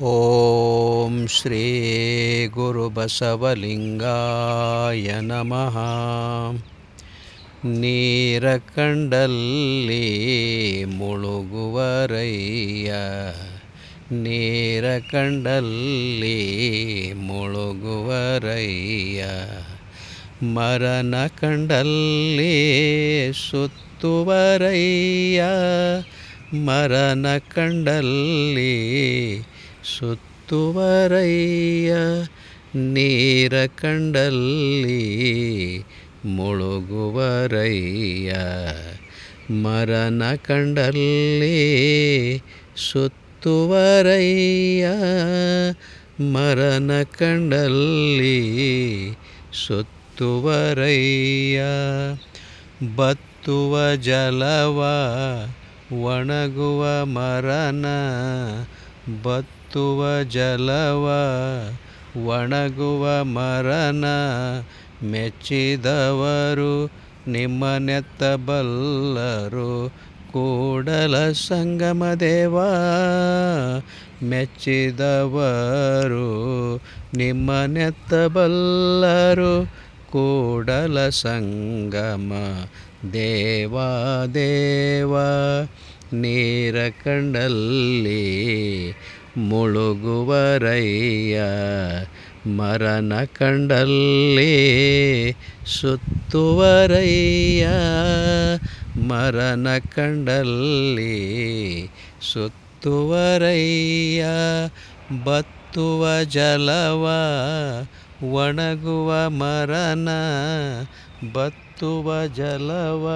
ಓಂ ಶ್ರೀ ಗುರುಬಸವಲಿಂಗಾಯ ನಮಃ ನೀರಕಂಡಲ್ಲಿ ಮುಳುಗುವರಯ್ಯ ನೀರಕಂಡಲ್ಲಿ ಮುಳುಗುವರಯ್ಯ ಮರಣ ಕಂಡಲ್ಲಿ ಸುತ್ತುವರಯ್ಯ ಮರಣ ಕಂಡಲ್ಲಿ ಸುತ್ತುವರಯ್ಯ ನೀರ ಕಂಡಲ್ಲಿ ಮುಳುಗುವರಯ್ಯ ಮರನ ಕಂಡಲ್ಲಿ ಸುತ್ತುವರಯ್ಯ ಮರನ ಕಂಡಲ್ಲಿ ಸುತ್ತುವರಯ್ಯ ಬತ್ತುವ ಜಲವ ಒಣಗುವ ಮರನ ಬತ್ತುವ ಜಲವ, ಒಣಗುವ ಮರನ ಮೆಚ್ಚಿದವರು, ನಿಮ್ಮ ನೆತ್ತಬಲ್ಲರು ಕೂಡಲ ಸಂಗಮ ದೇವ, ಮೆಚ್ಚಿದವರು, ನಿಮ್ಮ ನೆತ್ತಬಲ್ಲರು ಕೂಡಲ ಸಂಗಮ ದೇವಾ, ದೇವ. ನೀರ ಕಂಡಲ್ಲಿ ಮುಳುಗುವರಯ್ಯ. ಮರನ ಕಂಡಲ್ಲಿ ಸುತ್ತುವರಯ್ಯ. ಮರನ ಕಂಡಲ್ಲಿ ಸುತ್ತುವರಯ್ಯ. ಬತ್ತುವ ಜಲವ ಒಣಗುವ ಮರನ ಬತ್ತುವ ಜಲವ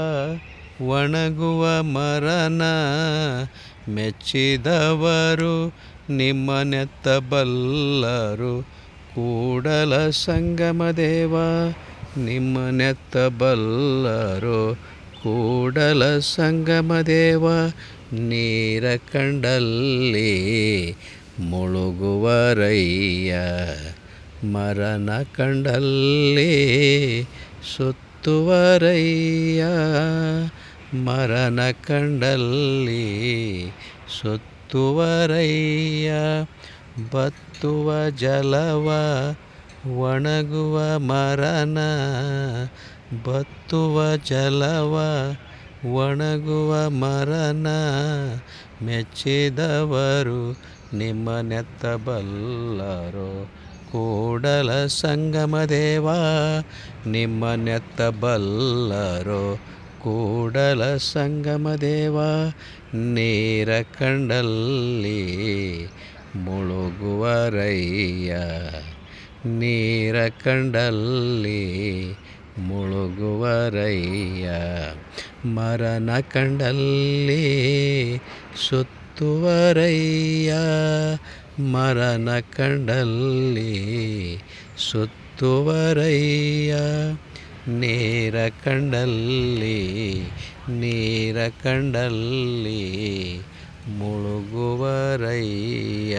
ಒಣಗುವ ಮರನ ಮೆಚ್ಚಿದವರು ನಿಮ್ಮನೆತ್ತಬಲ್ಲರು ಕೂಡಲ ಸಂಗಮ ದೇವ ನಿಮ್ಮನೆತ್ತಬಲ್ಲರು ಕೂಡಲ ಸಂಗಮ ದೇವ, ನೀರ ಕಂಡಲ್ಲಿ ಮುಳುಗುವರಯ್ಯ. ಮರನ ಕಂಡಲ್ಲಿ ಸುತ್ತುವರಯ್ಯ ಮರಣ ಕಂಡಲ್ಲಿ ಸುತ್ತುವರಯ್ಯ ಬತ್ತುವ ಜಲವ ಒಣಗುವ ಮರನ ಬತ್ತುವ ಜಲವ ಒಣಗುವ ಮರನ ಮೆಚ್ಚಿದವರು ನಿಮ್ಮನೆತ್ತಬಲ್ಲರು ಕೂಡಲ ಸಂಗಮ ನೆತ್ತ ಬಲ್ಲರೋ ಕೂಡಲ ಸಂಗಮ ದೇವ, ನೀರ ಕಂಡಲ್ಲಿ ಮುಳುಗುವರಯ್ಯ ನೀರ ಕಂಡಲ್ಲಿ ಮುಳುಗುವರಯ್ಯ ಮರನ ಕಂಡಲ್ಲಿ ಸುತ್ತುವರಯ್ಯ ಮರಣ ಕಂಡಲ್ಲಿ ಸುತ್ತುವರಯ್ಯ. ನೇರ ಕಂಡಲ್ಲಿ ನೇರ ಕಂಡಲ್ಲಿ ಮುಳುಗುವರಯ್ಯ.